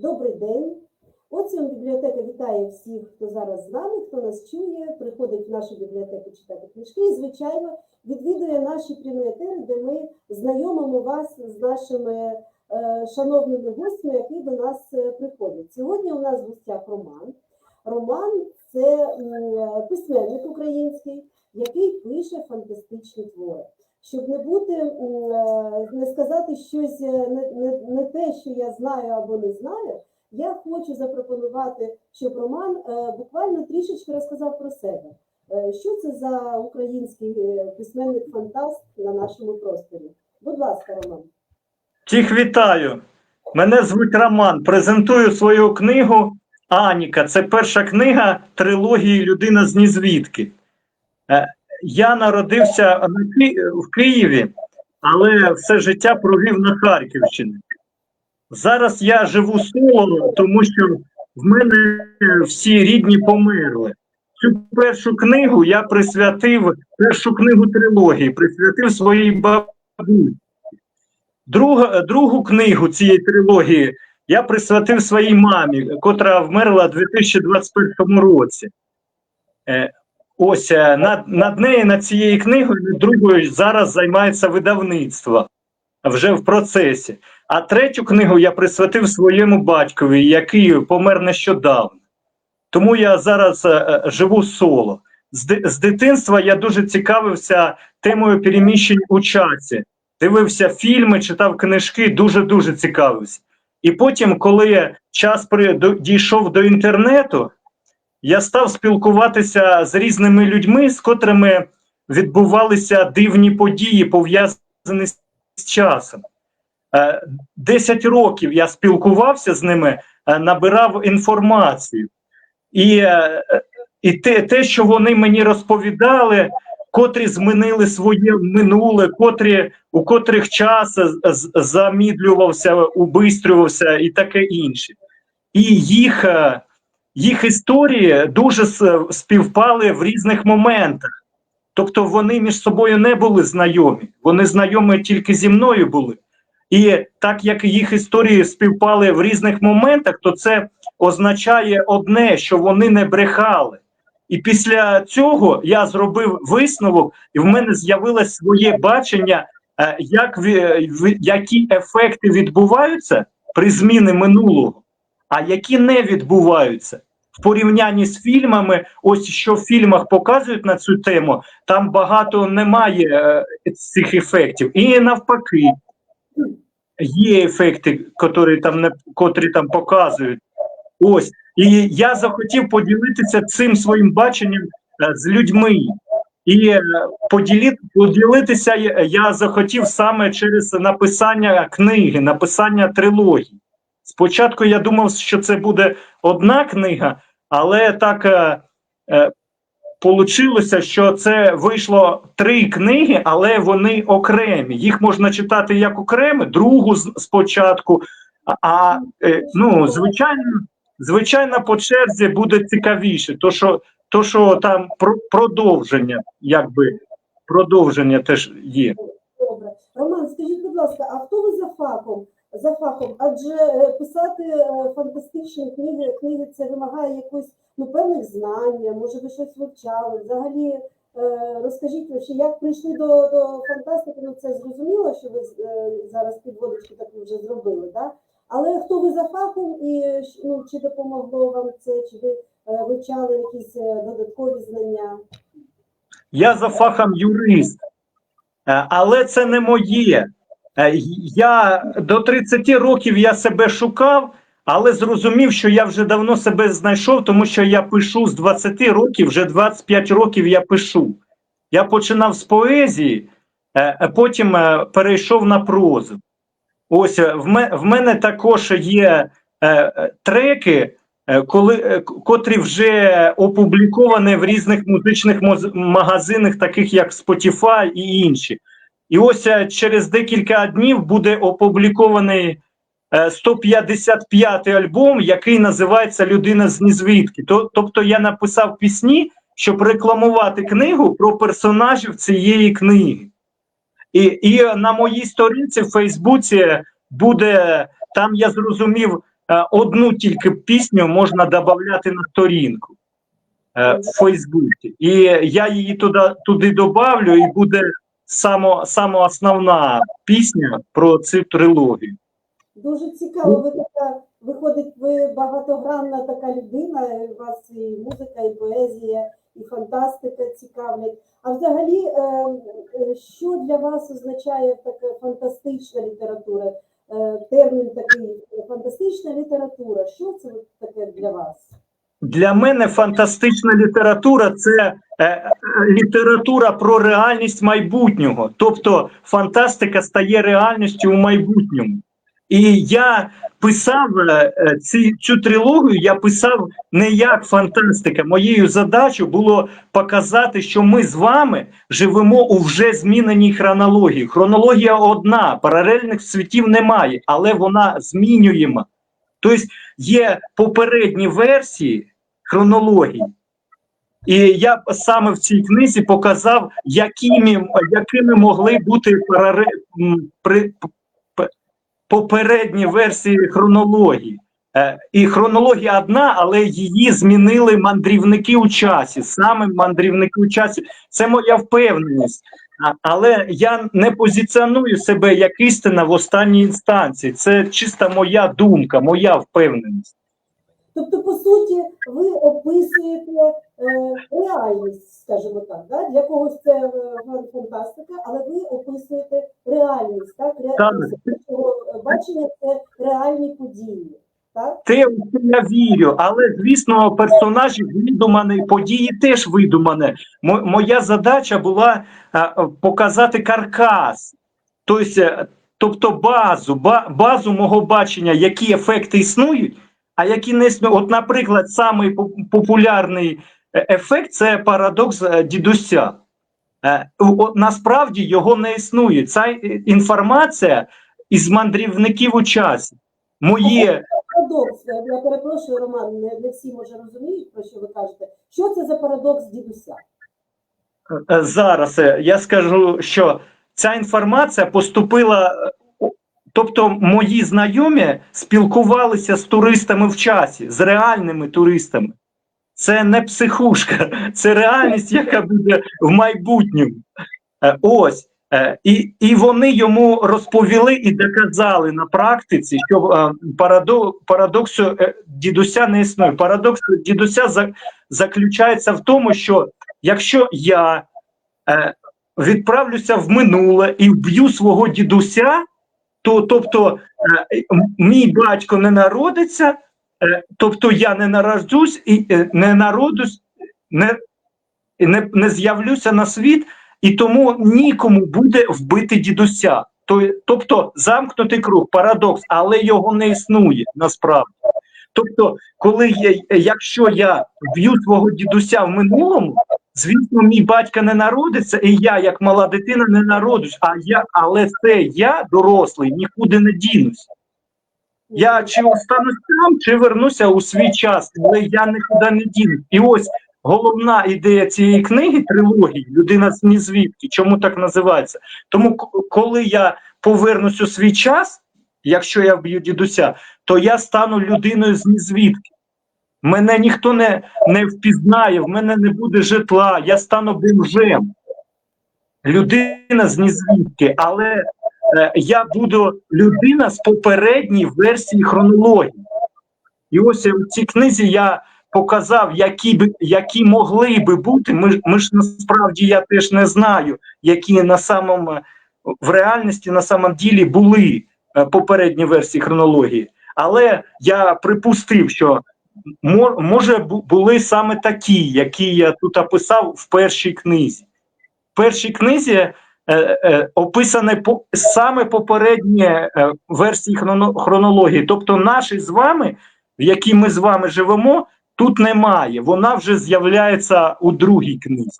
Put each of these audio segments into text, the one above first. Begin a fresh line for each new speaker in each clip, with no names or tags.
Добрий день. Оціум бібліотека вітає всіх, хто зараз з нами, хто нас чує, приходить в нашу бібліотеку читати книжки і, звичайно, відвідує наші прямі де ми знайомимо вас з нашими е, шановними гостями, які до нас е, приходять. Сьогодні у нас в гостях Роман. Роман це письменник український, який пише фантастичні твори. Щоб не бути, е, не сказати щось е, не, не, не те, що я знаю або не знаю, я хочу запропонувати, щоб Роман е, буквально трішечки розказав про себе. Що це за український е, письменник-фантаст на нашому просторі? Будь ласка, Роман.
Всіх вітаю. Мене звуть Роман. Презентую свою книгу Аніка. Це перша книга трилогії Людина з нізвідки. Я народився в Києві, але все життя провів на Харківщині. Зараз я живу соло, тому що в мене всі рідні померли. Цю першу книгу я присвятив, першу книгу трилогії, присвятив своїй бабусі. Друга, другу книгу цієї трилогії я присвятив своїй мамі, котра вмерла у 2021 році. Е, ось е, над, над нею, над цією книгою, другою зараз займається видавництво вже в процесі. А третю книгу я присвятив своєму батькові, який помер нещодавно. Тому я зараз е, е, живу соло. З, з дитинства я дуже цікавився темою переміщень у часі дивився фільми, читав книжки, дуже-дуже цікавився. І потім, коли час при, до, дійшов до інтернету, я став спілкуватися з різними людьми, з котрими відбувалися дивні події, пов'язані з часом. Е, Десять років я спілкувався з ними, е, набирав інформацію. І, е, і те, те, що вони мені розповідали, котрі змінили своє минуле, котрі, у котрих час замідлювався, убистрювався і таке інше. І їх, їх історії дуже співпали в різних моментах. Тобто вони між собою не були знайомі, вони знайомі тільки зі мною були. І так як їх історії співпали в різних моментах, то це означає одне, що вони не брехали. І після цього я зробив висновок, і в мене з'явилось своє бачення, е, як які ефекти відбуваються при зміни минулого, а які не відбуваються. В порівнянні з фільмами, ось що в фільмах показують на цю тему, там багато немає е, цих ефектів. І навпаки, є ефекти, котрі там не котрі там показують. Ось і я захотів поділитися цим своїм баченням е, з людьми. І е, поділитися я- захотів саме через написання книги, написання трилогії. Спочатку я думав, що це буде одна книга, але так е, е, получилося, що це вийшло три книги, але вони окремі. Їх можна читати як окремі, другу спочатку. А, е, ну, звичайно, звичайно, по черзі буде цікавіше, то що, то, що там про, продовження, якби продовження теж є.
Добре. Роман, скажіть, будь ласка, а хто ви за фахом? За фахом? Адже е, писати е, фантастичні книги, книги це вимагає якось ну, певних знань, може ви щось вивчали. Взагалі, е, розкажіть як прийшли до, до фантастики, ну це зрозуміло, що ви зараз підводочку таку вже зробили, да? але хто ви за фахом і ну, чи допомогло вам це, чи ви вивчали якісь додаткові знання?
Я за фахом юрист, але це не моє. Е, Я до 30 років я себе шукав, але зрозумів, що я вже давно себе знайшов, тому що я пишу з 20 років, вже 25 років я пишу. Я починав з поезії, е, потім е, перейшов на прозу. Ось в мене також є треки, коли, котрі вже опубліковані в різних музичних магазинах, таких як Spotify і інші. І ось е, через декілька днів буде опублікований е, 155-й альбом, який називається Людина з нізвідки. Тобто я написав пісні, щоб рекламувати книгу про персонажів цієї книги. І, і на моїй сторінці в Фейсбуці буде там, я зрозумів, е, одну тільки пісню можна додати на сторінку е, в Фейсбуці. І я її туди, туди добавлю, і буде само, само основна пісня про цю трилогію.
Дуже цікаво, ви така виходить, ви багатогранна така людина, у вас і музика, і поезія, і фантастика цікавлять. А взагалі, е, е, що для вас означає така фантастична література? Е, Термін такий фантастична література. Що це таке для вас?
Для мене фантастична література це література про реальність майбутнього. Тобто фантастика стає реальністю у майбутньому. І я писав е, е, ці, цю трилогію, я писав не як фантастика. Моєю задачею було показати, що ми з вами живемо у вже зміненій хронології. Хронологія одна, паралельних світів немає, але вона змінюєма. Тобто є попередні версії хронології. І я саме в цій книзі показав, якими, якими могли бути при, попередні версії хронології. Е, І хронологія одна, але її змінили мандрівники у часі. Саме мандрівники у часі. Це моя впевненість. Але я не позиціоную себе як істина в останній інстанції. Це чиста моя думка, моя впевненість.
Тобто, по суті, ви описуєте е, реальність, скажімо так, да? для когось це е, фантастика, але ви описуєте реальність, так? Ре...
Так.
бачення це реальні події. Так?
Що я вірю, але звісно, персонажі видумані, події теж видумані. Моя задача була показати каркас, тобто, е, тобто базу, ба- базу мого бачення, які ефекти існують, а які не існують. От, наприклад, самий популярний е, ефект це парадокс е, дідуся. Е, от Насправді його не існує. Ця інформація із мандрівників у часі. Моє
Парадокс, я перепрошую, Роман, не, всі може розуміють, про що ви кажете. Що це за парадокс дідуся?
Зараз я скажу, що ця інформація поступила. Тобто, мої знайомі спілкувалися з туристами в часі, з реальними туристами. Це не психушка, це реальність, яка буде в майбутньому. Е, Ось. Е, І, і вони йому розповіли і доказали на практиці, що е, парадоксу дідуся не існує. Парадокс дідуся заключається в тому, що якщо я відправлюся в минуле і вб'ю свого дідуся, то тобто е, мій батько не народиться, е, тобто я не народжусь і е, не народусь, не, не, не з'явлюся на світ, і тому нікому буде вбити дідуся. Тобто замкнутий круг, парадокс, але його не існує насправді. Тобто, коли я, якщо я вб'ю свого дідуся в минулому, звісно, мій батько не народиться, і я, як мала дитина, не народжусь. А я, але це я, дорослий, нікуди не дінусь. Я чи останусь там, чи вернуся у свій час, але я нікуди не дінусь. І ось головна ідея цієї книги, трилогії, людина з нізвідки, чому так називається? Тому, коли я повернусь у свій час, якщо я вб'ю дідуся, то я стану людиною з нізвідки. Мене ніхто не, не впізнає, в мене не буде житла, я стану бомжем. Людина з нізвідки, але е, я буду людина з попередньої версії хронології. І ось в цій книзі я показав, які б які могли би бути. Ми, ми ж насправді я теж не знаю, які на самому в реальності на самом ділі були е, попередні версії хронології. Але я припустив, що може були саме такі, які я тут описав в першій книзі. В першій книзі е, е, описані по, саме попередні е, версії хронології. Тобто, наші з вами, в якій ми з вами живемо, тут немає. Вона вже з'являється у другій книзі.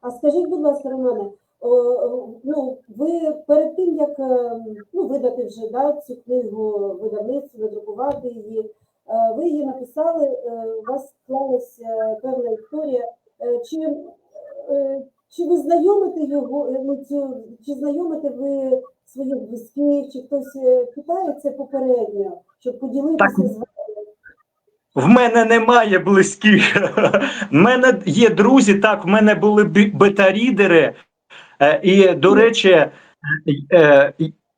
А скажіть, будь ласка, Романе, ну, ви перед тим, як е, ну, видати вже да, цю книгу видавництву, надрукувати її, е, ви її написали, е, у вас склалася певна історія. Е, Чи, е, Чи ви знайомите його, е, ну, цю, чи знайомите ви своїх близьких, чи хтось е, питає це попередньо, щоб поділитися
Так.
з вами?
В мене немає близьких. В мене є друзі, так, в мене були бета-рідери. Е, І, до речі, е, е,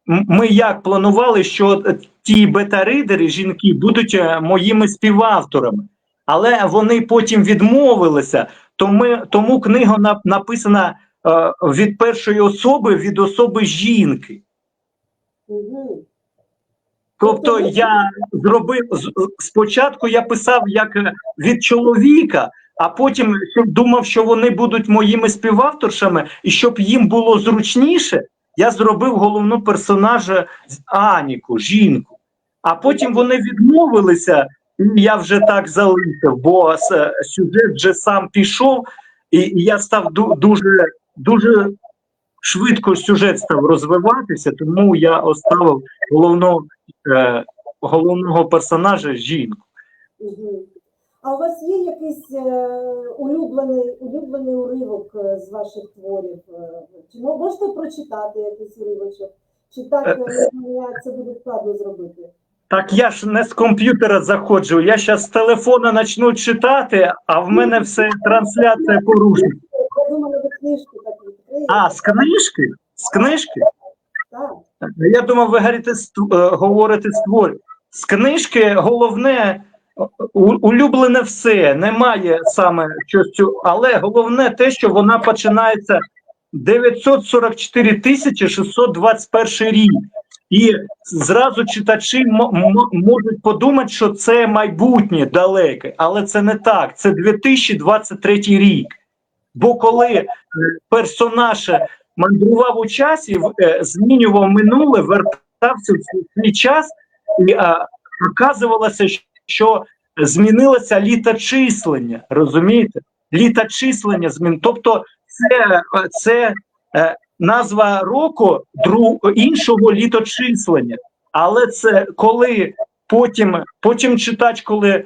ми як планували, що ті бета-ридери, жінки, будуть моїми співавторами. Але вони потім відмовилися, тому, тому книга написана від першої особи, від особи жінки.
Угу.
Тобто я зробив спочатку я писав як від чоловіка, а потім думав, що вони будуть моїми співавторшами, і щоб їм було зручніше, я зробив головну персонажа Аніку, жінку. А потім вони відмовилися, і я вже так залишив, бо сюжет вже сам пішов, і і я став дуже дуже швидко сюжет став розвиватися, тому я оставив головного е, головного персонажа жінку.
А у вас є якийсь е, улюблений, улюблений уривок е, з ваших творів? Е, Чи можете прочитати якийсь уривочок? Чи так це буде складно зробити?
Так я ж не з комп'ютера заходжу. Я зараз з телефона почну читати, а в мене все трансляція порушена.
Я думала, ви книжку так відкриєте.
А, з книжки? З книжки?
Так.
Я думав, ви говорите, е, говорите створ. З книжки головне улюблене все. Немає саме щось але головне те, що вона починається 944 тисячі 621 рік. І зразу читачі можуть подумати, що це майбутнє далеке, але це не так. Це 2023 рік. Бо коли е, персонаж мандрував у часі, е, змінював минуле, вертався в свій час, і а, оказувалося, що змінилося літочислення. Розумієте? Літочислення змін. Тобто, це, це е, назва року дру, іншого літочислення. Але це коли потім, потім читач, коли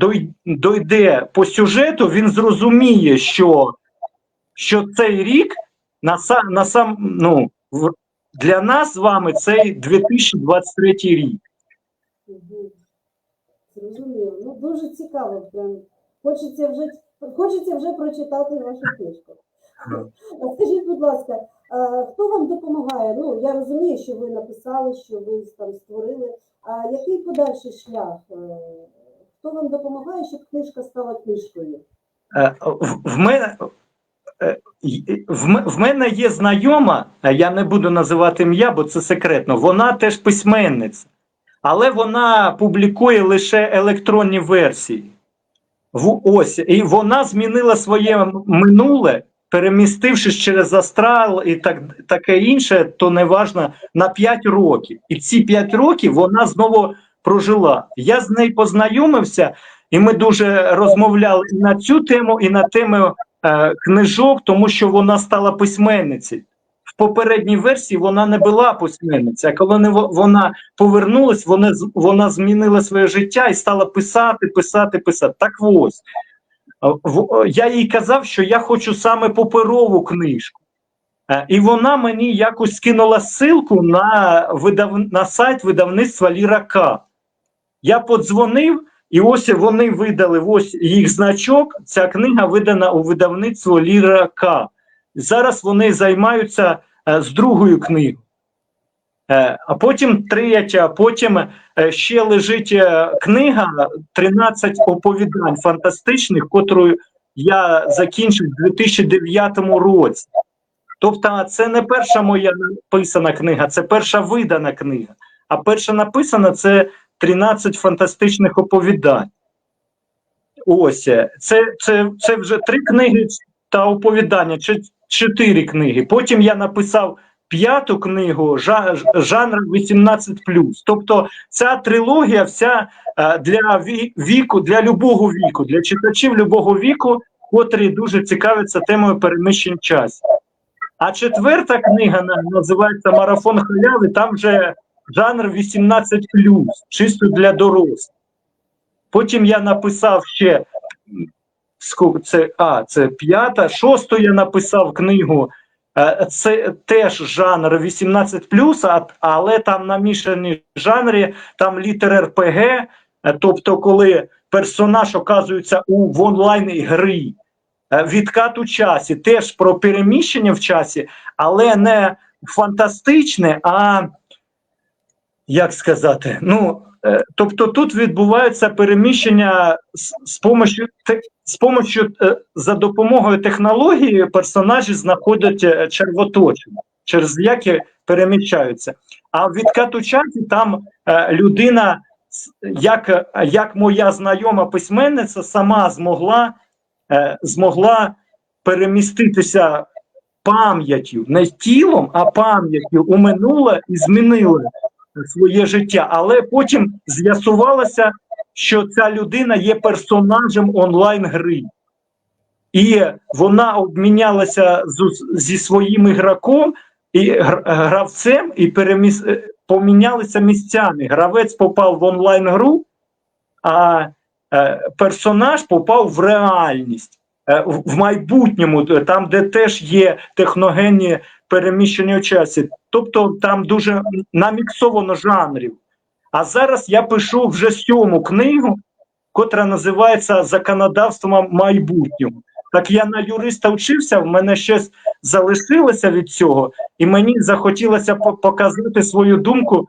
дой- дойде по сюжету, він зрозуміє, що, що цей рік на сам, на сам ну, для нас з вами цей 2023 рік.
Зрозуміло. Ну дуже цікаво. Прям хочеться вже хочеться вже прочитати вашу книжку. Скажіть, будь ласка, хто вам допомагає? Ну я розумію, що ви написали, що ви там створили. А який подальший шлях? Е, Хто вам допомагає, щоб книжка стала книжкою?
Е, В, мене. е, В, мене є знайома, я не буду називати ім'я, бо це секретно. Вона теж письменниця, але вона публікує лише електронні версії. В, ось, і вона змінила своє минуле, перемістившись через астрал і так, таке інше, то неважно, на 5 років. І ці 5 років вона знову прожила. Я з нею познайомився, і ми дуже розмовляли і на цю тему, і на тему е, книжок, тому що вона стала письменницею. Попередній версії вона не була письменницею, а коли не вона повернулась, вона, вона змінила своє життя і стала писати, писати, писати. Так ось. Я їй казав, що я хочу саме паперову книжку. Е, І вона мені якось скинула ссылку на, видав... на сайт видавництва Лірака. Я подзвонив, і ось вони видали ось їх значок. Ця книга видана у видавництво Лірака. Зараз вони займаються з другою книгою. Е, а потім третя, а потім е, ще лежить е, книга 13 оповідань фантастичних, котру я закінчив у 2009 році. Тобто, це не перша моя написана книга, це перша видана книга. А перша написана це 13 фантастичних оповідань. Ось е, це, це, це вже три книги та оповідання, чотири книги. Потім я написав п'яту книгу жанр 18. Тобто ця трилогія вся е, для віку, для любого віку, для читачів любого віку, котрі дуже цікавляться темою переміщень часу. А четверта книга називається Марафон халяви. Там вже жанр 18, чисто для дорослих. Потім я написав ще це, а, це п'ята, шосту я написав книгу. Е, Це теж жанр 18 але там намішані жанри, там літер РПГ, е, тобто, коли персонаж оказується у в онлайн грі. Е, Відкат у часі, теж про переміщення в часі, але не фантастичне, а як сказати, ну. Е, Тобто тут відбувається переміщення з, з з помощю е, за допомогою технології персонажі знаходять е, через які переміщаються. А в відкату часі там людина, як, як моя знайома письменниця, сама змогла, змогла переміститися пам'яттю, не тілом, а пам'яттю у минуле і змінила своє життя. Але потім з'ясувалося, що ця людина є персонажем онлайн-гри. І вона обмінялася з, зі своїм ігроком і гравцем, і переміс... е, помінялися місцями. Гравець попав в онлайн-гру, а е, персонаж попав в реальність. Е, в, в майбутньому, там, де теж є техногенні переміщення у часі. Тобто там дуже наміксовано жанрів. А зараз я пишу вже сьому книгу, котра називається Законодавство майбутнього. Так я на юриста вчився, в мене щось залишилося від цього, і мені захотілося показати свою думку,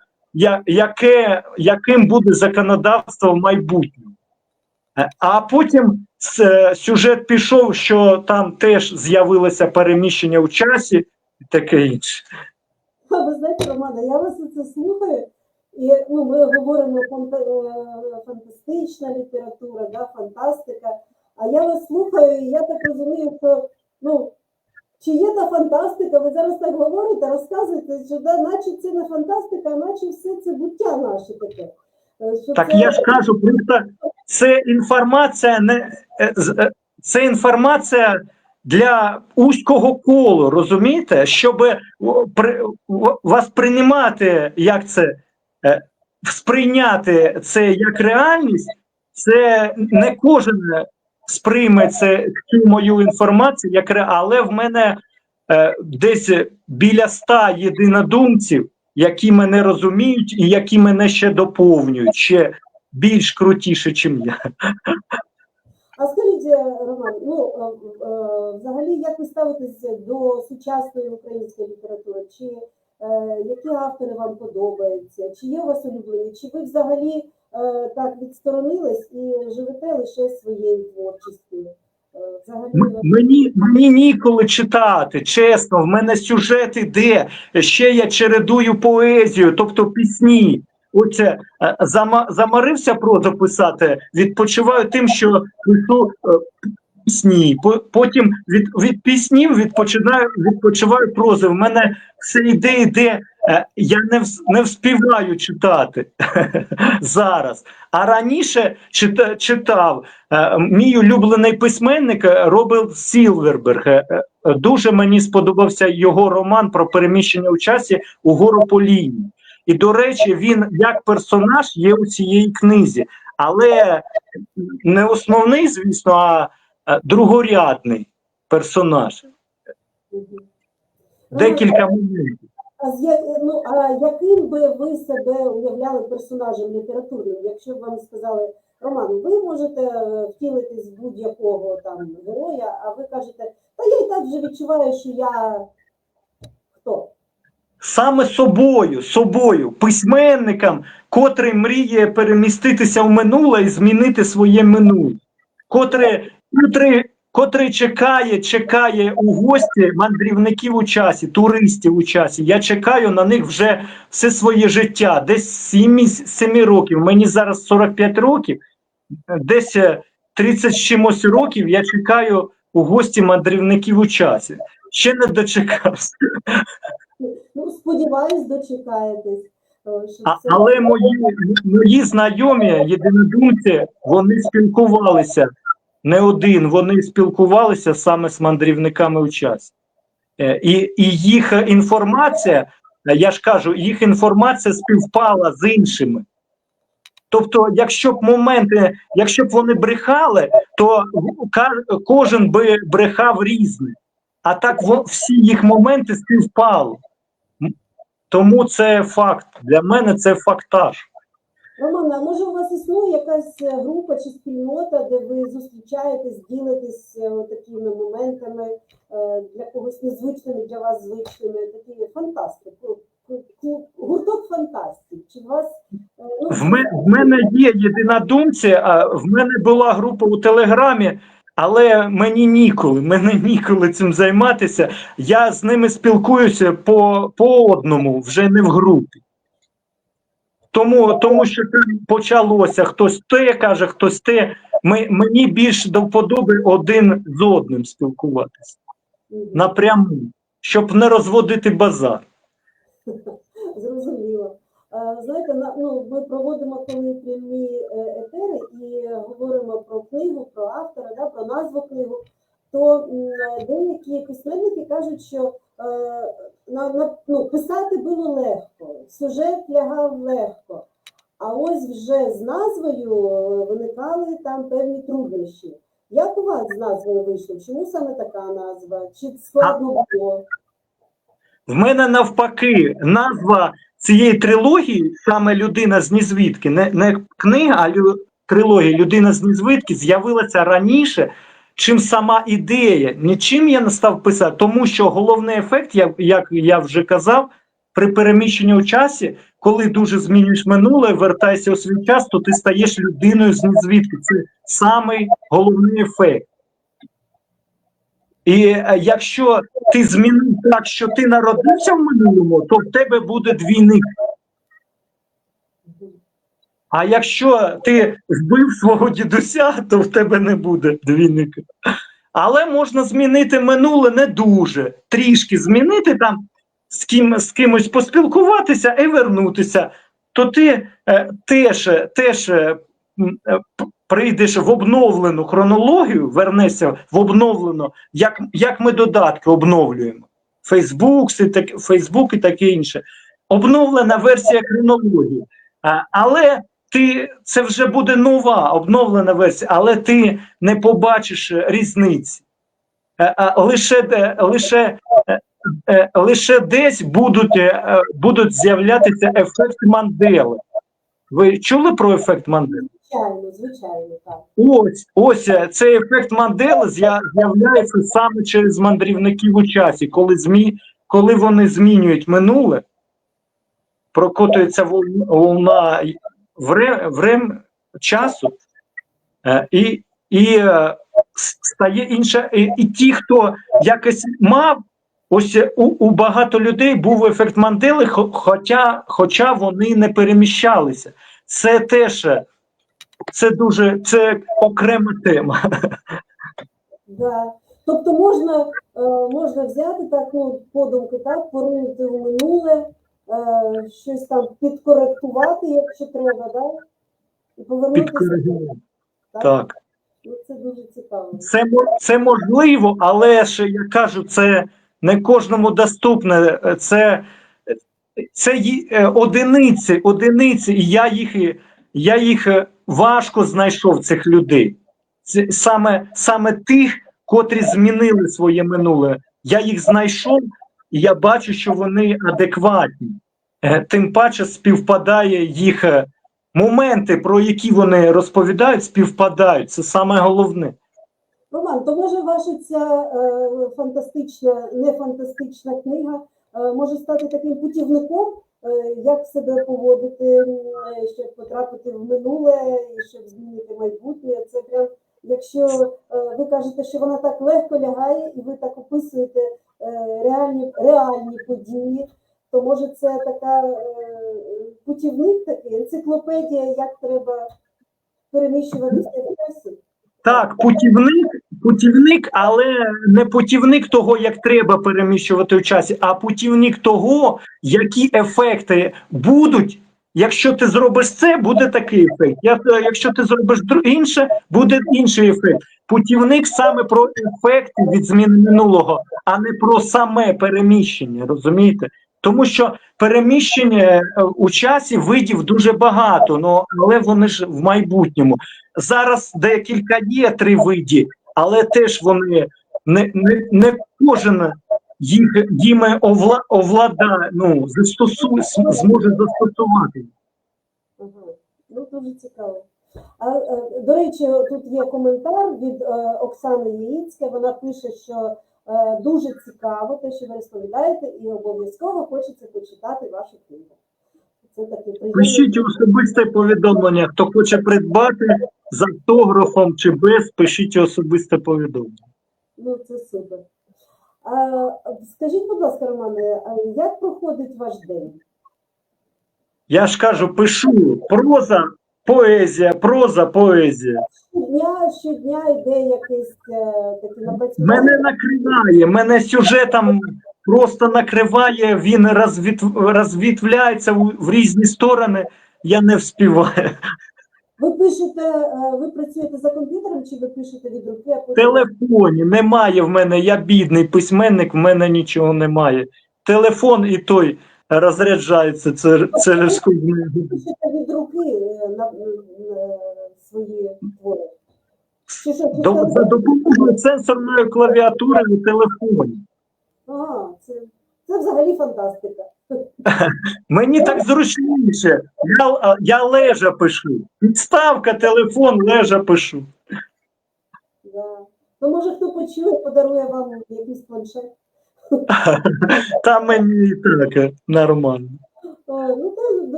яке, яким буде законодавство в майбутньому. Е, А потім е, сюжет пішов, що там теж з'явилося переміщення у часі і таке інше.
А ви знаєте, Романа, я вас це слухаю, і ну, ми говоримо е, фантастична література, да, фантастика. А я вас слухаю, і я так розумію, що ну, чи є та фантастика, ви зараз так говорите, розказуєте, що да, наче це не фантастика, а наче все це буття наше таке. Е, що
Так
це-
я ж кажу, просто це інформація не е, це інформація для узького колу, розумієте? Щоб при, вас приймати, як це е, сприйняти це як реальність, це не кожен сприйме цю мою інформацію, як ре, але в мене е, десь біля ста єдинодумців, які мене розуміють і які мене ще доповнюють, ще більш крутіше, ніж я.
А скажіть, е, Роман, ну е, е, взагалі як ви ставитесь до сучасної української літератури? Чи які автори вам подобаються? Чи є у вас улюблені? Чи ви взагалі так відсторонились і живете лише своєю творчістю?
Мені, мені ніколи читати, чесно, в мене сюжет іде, ще я чередую поезію, тобто пісні. Оце е, зама, замарився прозу писати, відпочиваю тим, що пишу е, пісні. По- Потім від, від піснів відпочинаю, відпочиваю прози. В мене все йде, йде. Е, Я не, не вспіваю читати зараз. А раніше чита, читав. Мій улюблений письменник Роберт Сілверберг. Дуже мені сподобався його роман про переміщення у часі у гору Поліні. І, до речі, він як персонаж є у цієї книзі, але не основний, звісно, а другорядний персонаж. Декілька моментів.
А, з ну, а яким би ви себе уявляли персонажем літературним? Якщо б вам сказали, Роман, ви можете е, втілитись в будь-якого там героя, а ви кажете, та я і так вже відчуваю, що я хто?
Саме собою, собою, письменником, котрий мріє переміститися в минуле і змінити своє минуле, котрий, котрий, котрий чекає, чекає у гості мандрівників у часі, туристів у часі. Я чекаю на них вже все своє життя, десь 7, 7 років. Мені зараз 45 років, десь е, 30 чимось років я чекаю у гості мандрівників у часі. Ще не дочекався.
Ну, сподіваюсь, дочекаєтесь. е, що
А,
це-
але мої, мої знайомі єдинодумці, вони спілкувалися не один, вони спілкувалися саме з мандрівниками у часі. Е, І, і їх інформація, е, я ж кажу, їх інформація співпала з іншими. Тобто, якщо б моменти, якщо б вони брехали, то кожен би брехав різне. А так всі їх моменти співпали. Тому це факт. Для мене це фактаж.
Роман, а може у вас існує якась е, група чи спільнота, де ви зустрічаєтесь, ділитесь е, такими моментами е, для когось незвичними, для вас звичними, такі фантасти, клуб- клуб- гурток фантастів. Чи вас ну,
В, ме, в мене є єдинодумці, а в мене була група у Телеграмі, але мені ніколи, мені ніколи цим займатися. Я з ними спілкуюся по, по одному, вже не в групі. Тому, тому що почалося хтось те каже, хтось те. Ми, мені більш до вподоби один з одним спілкуватися напряму, щоб не розводити базар.
Зрозуміло. Е, Знаєте, на- ну, ми проводимо коли прямі е, етери і говоримо про книгу, про автора, да, про назву книгу, то деякі письменники кажуть, що е, на, на, ну, писати було легко, сюжет лягав легко, а ось вже з назвою виникали там певні труднощі. Як у вас з назвою вийшло? Чому саме така назва? Чи складно було?
В мене навпаки, назва цієї трилогії, саме людина з Нізвідки, не, не книга, а лю, трилогія Людина з Нізвідки з'явилася раніше, чим сама ідея. Нічим я не став писати, тому що головний ефект, як, як я вже казав, при переміщенні у часі, коли дуже змінюєш минуле, вертаєшся у свій час, то ти стаєш людиною з Нізвідки. Це самий головний ефект. І е, якщо ти змінив так, що ти народився в минулому, то в тебе буде двійник. А якщо ти вбив свого дідуся, то в тебе не буде двійника. Але можна змінити минуле не дуже. Трішки змінити там, з, ким, з кимось поспілкуватися і вернутися, то ти е, теж, теж е, прийдеш в обновлену хронологію, вернешся в обновлену, як, як ми додатки обновлюємо. Фейсбук, Фейсбук і таке інше. Обновлена версія хронології. Але ти це вже буде нова обновлена версія, але ти не побачиш е, різниці. Е, Лише, лише, е, е, лише десь будуть, е, е, будуть з'являтися ефекти Мандели. Ви чули про ефект Мандели?
Звичайно, звичайно, так.
Ось, ось е, цей ефект Мандели з'являється саме через мандрівників у часі, коли змі, коли вони змінюють минуле, прокотується волна вре- врем часу, е, і, і е, стає інша. І, і ті, хто якось мав, ось у, у багато людей був ефект Мандели, хоча, хоча вони не переміщалися. Це теж. Це дуже це окрема тема.
Да. Тобто можна, е, можна взяти так, ну, подумки, так, поринути в минуле, е, щось там підкоректувати, якщо треба, да? і повернутися. Так?
Так,
Ну, це дуже цікаво.
це це можливо, але ж я кажу, це не кожному доступне. Це, це е, одиниці, одиниці, і я їх я їх важко знайшов цих людей. Саме, саме тих, котрі змінили своє минуле. Я їх знайшов, і я бачу, що вони адекватні. Е, Тим паче співпадає їх е, моменти, про які вони розповідають, співпадають. Це саме головне.
Роман, то може ваша ця е, фантастична, не фантастична книга е, може стати таким путівником, як себе поводити, е, щоб потрапити в минуле і щоб змінити майбутнє. Це прям, якщо е, ви кажете, що вона так легко лягає, і ви так описуєте е, реальні, реальні події, то може це така е, путівник такий, енциклопедія, як треба переміщуватися в часі.
Так, путівник, путівник, але не путівник того, як треба переміщувати в часі, а путівник того, які ефекти будуть. Якщо ти зробиш це, буде такий ефект. Якщо ти зробиш інше, буде інший ефект. Путівник саме про ефекти від зміни минулого, а не про саме переміщення. Розумієте? Тому що переміщення е, у часі видів дуже багато, ну, але вони ж в майбутньому. Зараз декілька є три виді, але теж вони не, не, не кожен їх їми овла, овладає, ну, застосує, зможе застосувати.
Ну, дуже цікаво. А, е, до речі, тут є коментар від е, Оксани Яїцької. Вона пише, що е, дуже цікаво те, що ви розповідаєте, і обов'язково хочеться почитати вашу книгу. Це таке.
Пишіть особисте повідомлення. Хто хоче придбати з автографом чи без, пишіть особисте повідомлення.
Ну, це супер. А, скажіть, будь ласка, Романе, а як проходить ваш день?
Я ж кажу, пишу проза, поезія, проза, поезія.
Щодня, щодня йде якесь е, таке напрацювання.
Мене накриває, мене сюжетом просто накриває, він розвіт, розвітвляється в, в різні сторони. Я не вспіваю.
Ви пишете, е, ви працюєте за комп'ютером чи ви пишете від руки,
В телефоні немає в мене, я бідний письменник, в мене нічого немає. Телефон і той розряджається це, через кожну.
пишете від руки е, на, на свої твори?
За допомогою сенсорної клавіатури у телефоні.
Ага, це, взагалі фантастика.
Мені так зручніше. Я, я лежа пишу. Підставка, телефон, лежа пишу.
Да. Ну, може, хто почує, подарує вам якийсь планшет.
Та мені так е, нормально.
Е,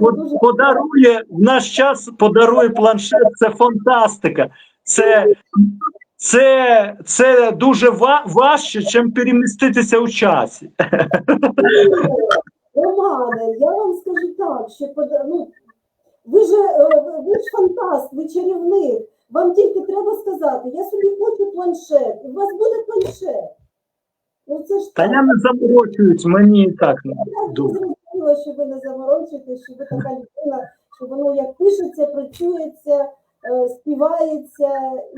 Ну, дуже
Подарує в наш час подарує планшет. Це фантастика. Це, це, це дуже ва- важче, чим переміститися у часі.
Романе, я вам скажу так, що ну, ви ж е, ви ж фантаст, ви чарівник. Вам тільки треба сказати, я собі хочу планшет, у вас буде планшет. Ну це ж
Та
так.
я не заморочуюсь, мені і так не
Я зрозуміла, що ви не заморочуєте, що ви така людина, що воно як пишеться, працюється, співається,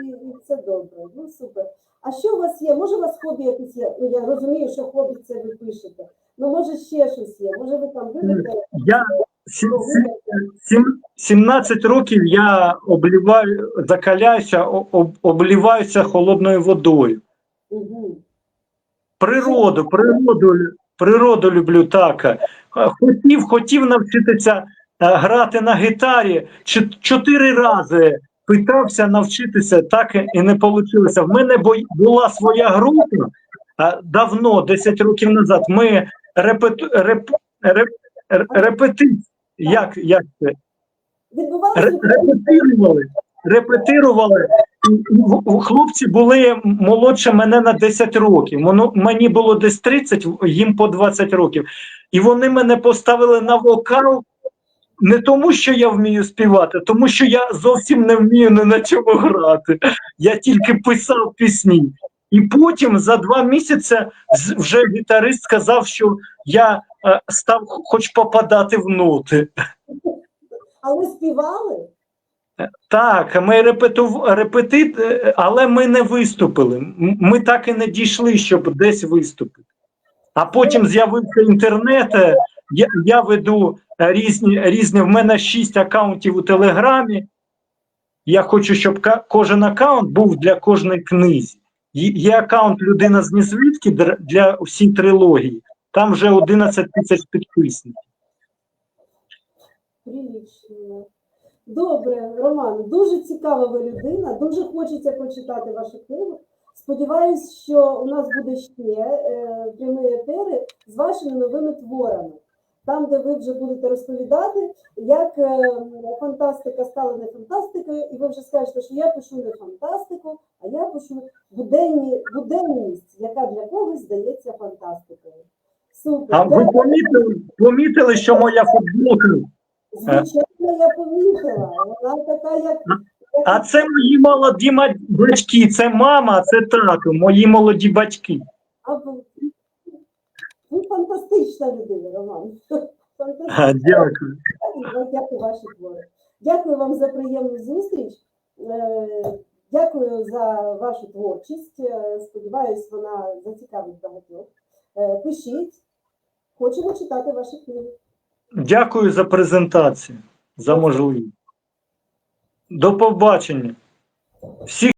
і, і це добре. Ну супер. А що у вас є? Може, у вас хобі якесь є? Ну я розумію, що хобі це ви пишете. Ну може ще щось є? Може ви там любите?
Я сі- сі- сім- 17 років я обліваю, закаляюся, об- обливаюся холодною водою.
Угу.
Природу, природу, природу люблю так. Е, Хотів, хотів навчитися е, грати на гітарі. Чо- Чотири рази питався навчитися, так і не вийшло. В мене була своя група е, давно, 10 років назад. Ми репету, реп, реп, репети, як, як це? Репетирували, репетирували. Хлопці були молодше мене на 10 років. Воно мені було десь 30, їм по 20 років. І вони мене поставили на вокал не тому, що я вмію співати, тому що я зовсім не вмію ні на чому грати. Я тільки писав пісні. І потім за два місяці вже гітарист сказав, що я е, став хоч попадати в ноти.
А ви співали?
Так, ми репету... репетит, е, але ми не виступили. Ми так і не дійшли, щоб десь виступити. А потім з'явився інтернет. Я, я веду е, різні, різні. В мене шість акаунтів у Телеграмі. Я хочу, щоб кожен акаунт був для кожної книзі. Є, акаунт людина з Нізвідки для всій трилогії. Там вже 11 тисяч підписників.
Прилічно. Добре, Роман, дуже цікава ви людина, дуже хочеться почитати вашу книгу. Сподіваюсь, що у нас буде ще е, прямі етери з вашими новими творами, там, де ви вже будете розповідати, як е, фантастика стала не фантастикою, і ви вже скажете, що я пишу не фантастику, а я пишу буденні, буденність, яка для когось здається фантастикою. Супер.
А ви помітили, помітили, що моя футболка
Звичайно, я помітила. Вона така, як.
А це мої молоді батьки, це мама, це тато, мої молоді батьки.
Ви фантастична людина, Роман. Фантастична.
Дякую.
Дякую ваші твори. Дякую вам за приємну зустріч. Е, Дякую за вашу творчість. Е, Сподіваюсь, вона зацікавить багатьох. Е, Пишіть, хочемо читати ваші книги.
Дякую за презентацію, за можливість. До побачення. Всіх